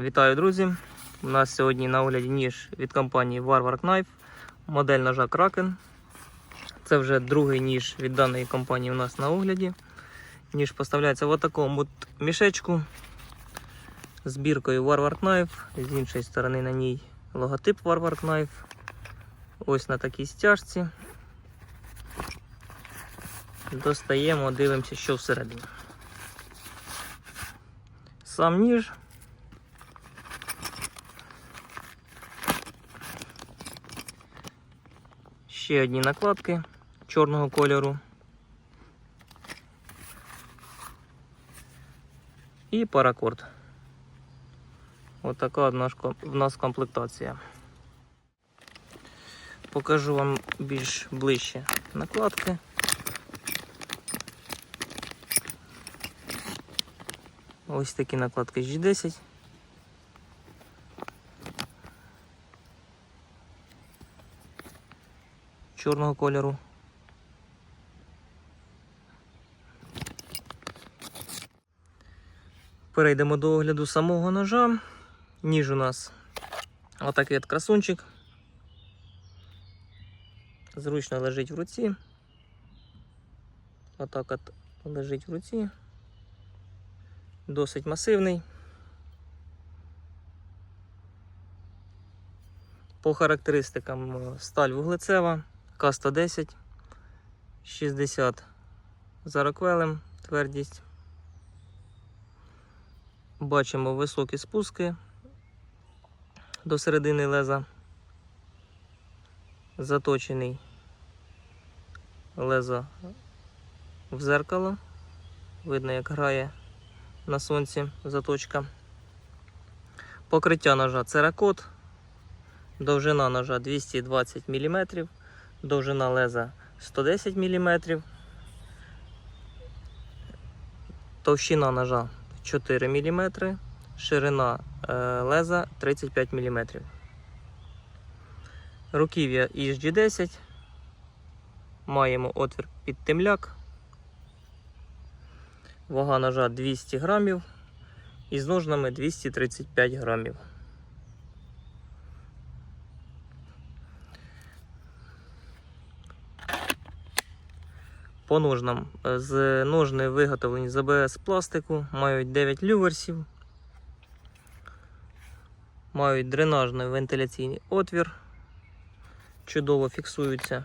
Вітаю, друзі! У нас сьогодні на огляді ніж від компанії Warwar Knife, модель ножа Kraken. Це вже другий ніж від даної компанії у нас на огляді. Ніж поставляється в такому мішечку з біркою Warwar Knife. З іншої сторони на ній логотип Warwar Knife. Ось на такій стяжці. Достаємо, дивимося, що всередині. Сам ніж. Ще одні накладки чорного кольору. І паракорд. Отака нас, в нас комплектація. Покажу вам більш ближче накладки. Ось такі накладки G10. Чорного кольору. Перейдемо до огляду самого ножа. Ніж у нас отакий от красунчик. Зручно лежить в руці. Отак от лежить в руці. Досить масивний. По характеристикам е, сталь вуглецева, К110, 60 за роквелем твердість. Бачимо високі спуски до середини леза. Заточений лезо в зеркало. Видно, як грає на сонці заточка. Покриття ножа церакот. Довжина ножа 220 мм, довжина леза 110 мм, товщина ножа 4 мм, ширина е, леза 35 мм. Руків'я із G10. Маємо отвір під темляк. Вага ножа 200 грамів і з ножнами 235 грамів. По ножнам з ножни виготовлені з АБС пластику, мають 9 люверсів, мають дренажний вентиляційний отвір, чудово фіксуються,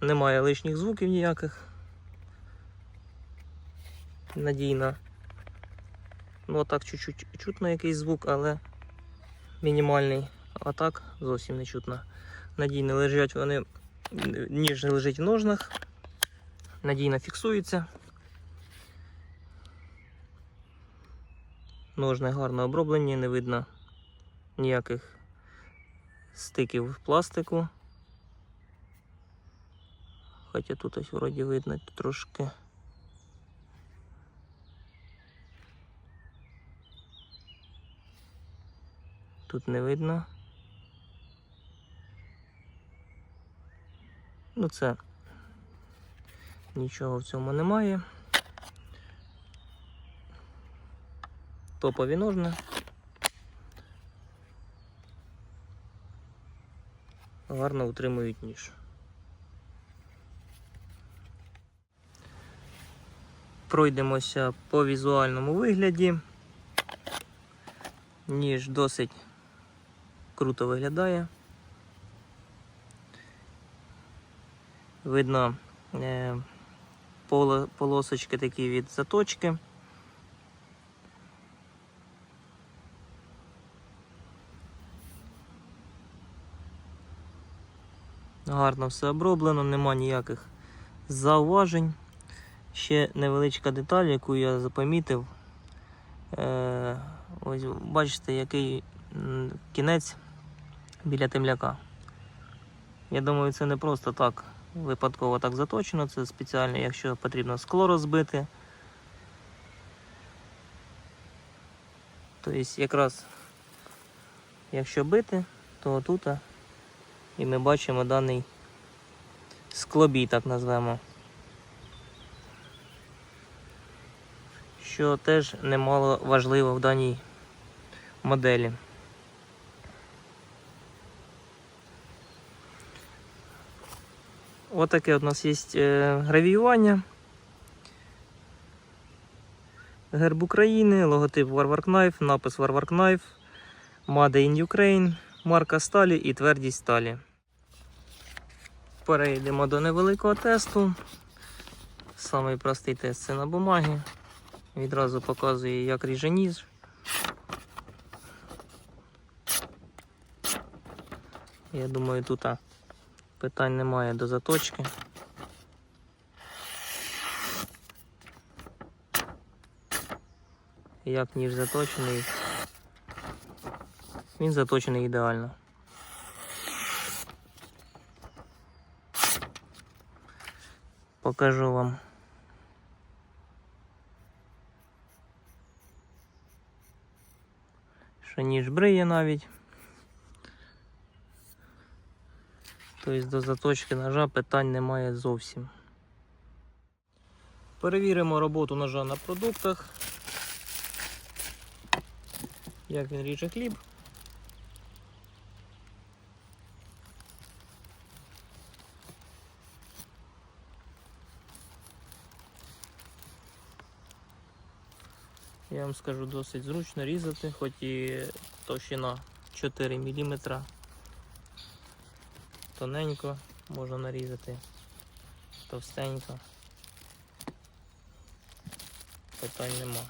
немає лишніх звуків ніяких надійно. Ну, отак чуть-чуть чутно якийсь звук, але мінімальний. А так зовсім не чутно. Надійно лежать вони, ніж лежить в ножнах, надійно фіксується. Ножни гарно оброблені, не видно ніяких стиків пластику. Хоча тут ось вроді видно трошки. Тут не видно. Ну це нічого в цьому немає. Топові ножни. Гарно утримують ніж. Пройдемося по візуальному вигляді. Ніж досить круто виглядає. Видно е, полосочки такі від заточки. Гарно все оброблено, нема ніяких зауважень. Ще невеличка деталь, яку я запомітив. Е, ось бачите, який кінець біля темляка. Я думаю, це не просто так випадково так заточено, це спеціально, якщо потрібно скло розбити. Тобто якраз якщо бити, то тут і ми бачимо даний склобій, так назвемо. що теж немало важливо в даній моделі. Отаке от у нас є е, гравіювання. Герб України, логотип Warwark Knife, напис Warwark Knife, Made in Ukraine, марка сталі і твердість сталі. Перейдемо до невеликого тесту. Самий простий тест це на бумагі. Відразу показує, як ріже ніж. Я думаю, тут питань немає до заточки. Як ніж заточений. Він заточений ідеально. Покажу вам. Що ніж бриє навіть. Тобто до заточки ножа питань немає зовсім. Перевіримо роботу ножа на продуктах. Як він ріже хліб. Я вам скажу досить зручно різати, хоч і товщина 4 мм. Тоненько можна нарізати, товстенько. Питань нема.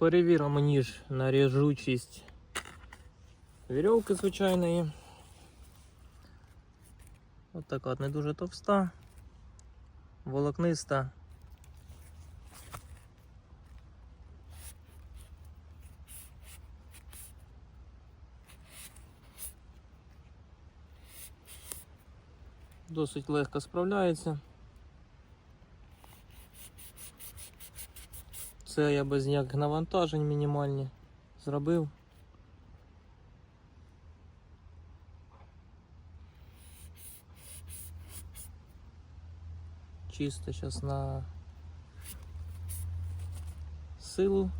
Перевіримо ніж на ріжучість вірьовки звичайної. Ось така от не дуже товста, волокниста. Досить легко справляється. Це я без ніяких навантажень мінімальні зробив. Чисто зараз на силу.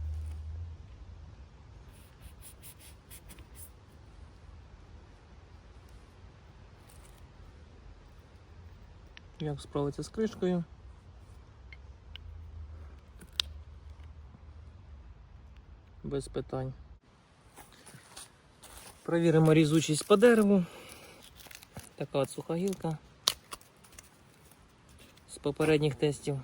Як справитися з кришкою? Без питань. Провіримо різучість по дереву. Така от суха гілка з попередніх тестів.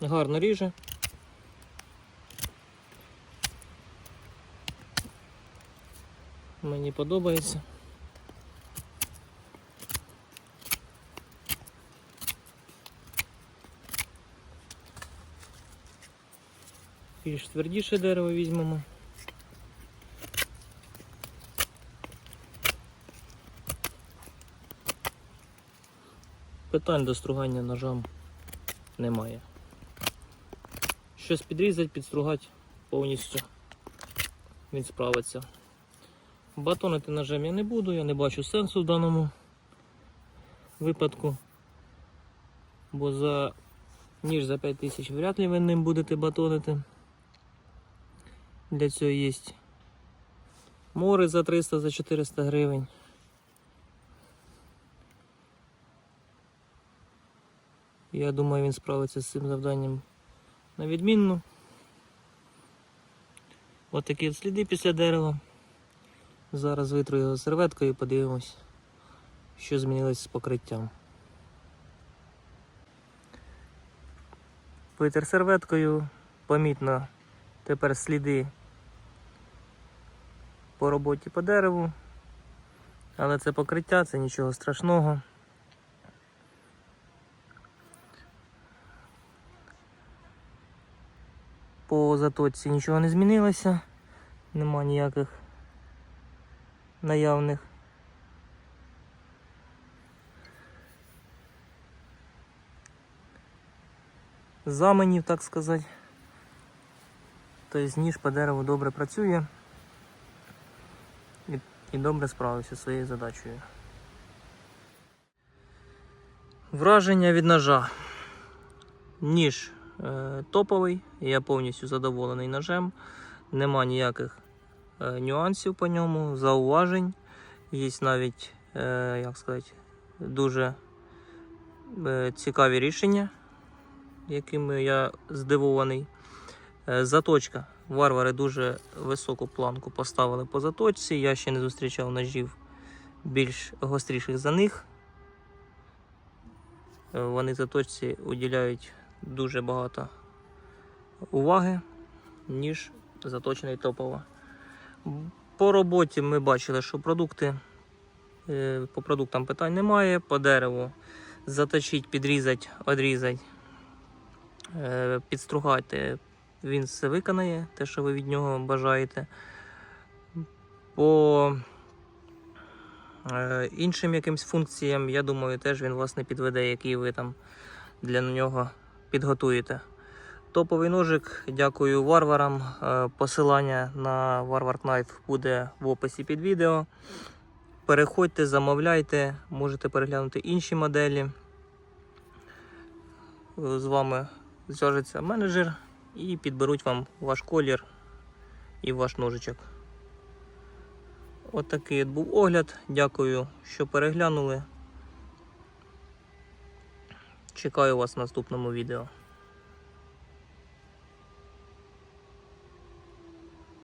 Гарно ріже. Мені подобається. Більш твердіше дерево візьмемо. Питань до стругання ножам немає. Щось підрізати, підстругати повністю він справиться. Батонити ножем я не буду, я не бачу сенсу в даному випадку, бо за Ніж за 5 тисяч вряд ли ви ним будете батонити. Для цього є море за 300 за 400 гривень. Я думаю, він справиться з цим завданням на відмінно. Ось такі сліди після дерева. Зараз витру його серветкою і подивимось, що змінилось з покриттям. Витер серветкою, помітно тепер сліди по роботі по дереву, але це покриття, це нічого страшного. По заточці нічого не змінилося, нема ніяких наявних. Заменів, так сказати. Тобто ніж по дереву добре працює і, і добре справився зі своєю задачею. Враження від ножа. Ніж е, топовий, я повністю задоволений ножем. Нема ніяких е, нюансів по ньому, зауважень. Є навіть, е, як сказати, дуже е, цікаві рішення, якими я здивований. Е, Заточка. Варвари дуже високу планку поставили по заточці. Я ще не зустрічав ножів більш гостріших за них. Е, Вони заточці уділяють дуже багато уваги, ніж заточений топово. По роботі ми бачили, що продукти е, по продуктам питань немає. По дереву заточити, підрізати, відрізати, е, підстругати. Він все виконає, те, що ви від нього бажаєте. По е, іншим якимсь функціям, я думаю, теж він вас не підведе, які ви там для нього підготуєте. Топовий ножик, дякую варварам. Е, Посилання на Warwar Knife буде в описі під відео. Переходьте, замовляйте, можете переглянути інші моделі. Е, З вами зв'яжеться менеджер і підберуть вам ваш колір і ваш ножичок. От такий от був огляд. Дякую, що переглянули. Чекаю вас в наступному відео.